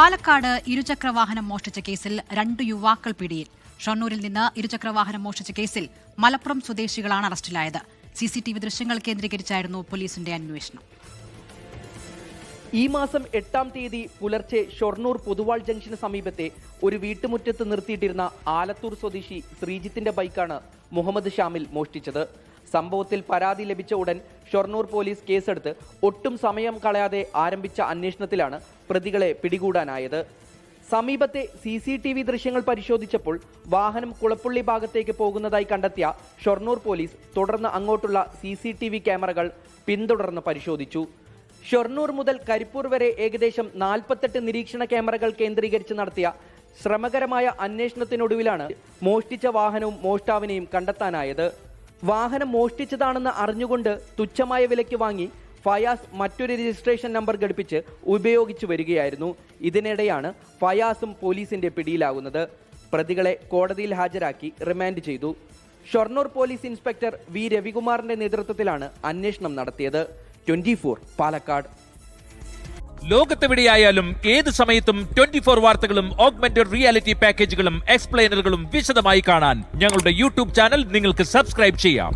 പാലക്കാട് ഇരുചക്രവാഹനം മോഷ്ടിച്ച കേസിൽ രണ്ട് യുവാക്കൾ പിടിയിൽ. ഷൊർണൂരിൽ നിന്ന് ഇരുചക്രവാഹനം മോഷ്ടിച്ച കേസിൽ മലപ്പുറം സ്വദേശികളാണ് അറസ്റ്റിലായത്. സി സി ടി വി ദൃശ്യങ്ങൾ കേന്ദ്രീകരിച്ചായിരുന്നു പോലീസിന്റെ അന്വേഷണം. ഈ മാസം എട്ടാം തീയതി പുലർച്ചെ ഷൊർണൂർ പൊതുവാൾ ജംഗ്ഷന് സമീപത്തെ ഒരു വീട്ടുമുറ്റത്ത് നിർത്തിയിട്ടിരുന്ന ആലത്തൂർ സ്വദേശി ശ്രീജിത്തിന്റെ ബൈക്കാണ് മുഹമ്മദ് ഷാമിൽ മോഷ്ടിച്ചത്. സംഭവത്തിൽ പരാതി ലഭിച്ച ഉടൻ ഷൊർണൂർ പോലീസ് കേസെടുത്ത് ഒട്ടും സമയം കളയാതെ ആരംഭിച്ച അന്വേഷണത്തിലാണ് പ്രതികളെ പിടികൂടാനായത്. സമീപത്തെ സി സി ടി വി ദൃശ്യങ്ങൾ പരിശോധിച്ചപ്പോൾ വാഹനം കുളപ്പുള്ളി ഭാഗത്തേക്ക് പോകുന്നതായി കണ്ടെത്തിയ ഷൊർണൂർ പോലീസ് തുടർന്ന് അങ്ങോട്ടുള്ള സി സി ടി വി ക്യാമറകൾ പിന്തുടർന്ന് പരിശോധിച്ചു. ഷൊർണൂർ മുതൽ കരിപ്പൂർ വരെ ഏകദേശം നാൽപ്പത്തെട്ട് നിരീക്ഷണ ക്യാമറകൾ കേന്ദ്രീകരിച്ച് നടത്തിയ ശ്രമകരമായ അന്വേഷണത്തിനൊടുവിലാണ് മോഷ്ടിച്ച വാഹനവും മോഷ്ടാവിനെയും കണ്ടെത്താനായത്. വാഹനം മോഷ്ടിച്ചതാണെന്ന് അറിഞ്ഞുകൊണ്ട് തുച്ഛമായ വിലയ്ക്ക് വാങ്ങി ഫയാസ് മറ്റൊരു രജിസ്ട്രേഷൻ നമ്പർ ഘടിപ്പിച്ച് ഉപയോഗിച്ചു വരികയായിരുന്നു. ഇതിനിടെയാണ് ഫയാസും പോലീസിന്റെ പിടിയിലാകുന്നത്. പ്രതികളെ കോടതിയിൽ ഹാജരാക്കി റിമാൻഡ് ചെയ്തു. ഷൊർണൂർ പോലീസ് ഇൻസ്പെക്ടർ വി രവികുമാറിന്റെ നേതൃത്വത്തിലാണ് അന്വേഷണം നടത്തിയത്. Twenty four Palakkad. ലോകത്തെവിടെയായാലും ഏത് സമയത്തും ട്വന്റി ഫോർ വാർത്തകളും ഓഗ്മെന്റഡ് റിയാലിറ്റി പാക്കേജുകളും എക്സ്പ്ലെയിനറുകളും വിശദമായി കാണാൻ ഞങ്ങളുടെ യൂട്യൂബ് ചാനൽ നിങ്ങൾക്ക് സബ്സ്ക്രൈബ് ചെയ്യാം.